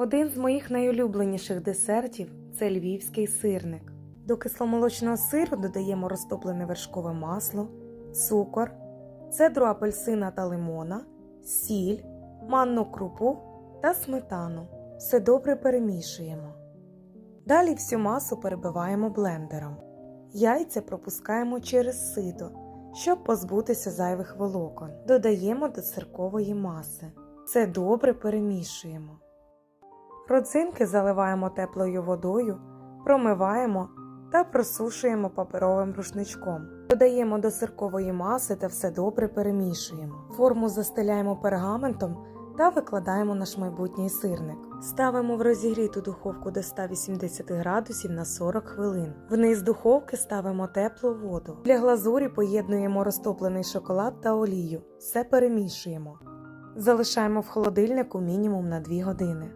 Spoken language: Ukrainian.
Один з моїх найулюбленіших десертів це львівський сирник. До кисломолочного сиру додаємо розтоплене вершкове масло, цукор, цедру апельсина та лимона, сіль, манну крупу та сметану. Все добре перемішуємо. Далі всю масу перебиваємо блендером. Яйця пропускаємо через сито, щоб позбутися зайвих волокон. Додаємо до сиркової маси. Все добре перемішуємо. Родзинки заливаємо теплою водою, промиваємо та просушуємо паперовим рушничком. Додаємо до сиркової маси та все добре перемішуємо. Форму застеляємо пергаментом та викладаємо наш майбутній сирник. Ставимо в розігріту духовку до 180 градусів на 40 хвилин. Вниз духовки ставимо теплу воду. Для глазурі поєднуємо розтоплений шоколад та олію. Все перемішуємо. Залишаємо в холодильнику мінімум на 2 години.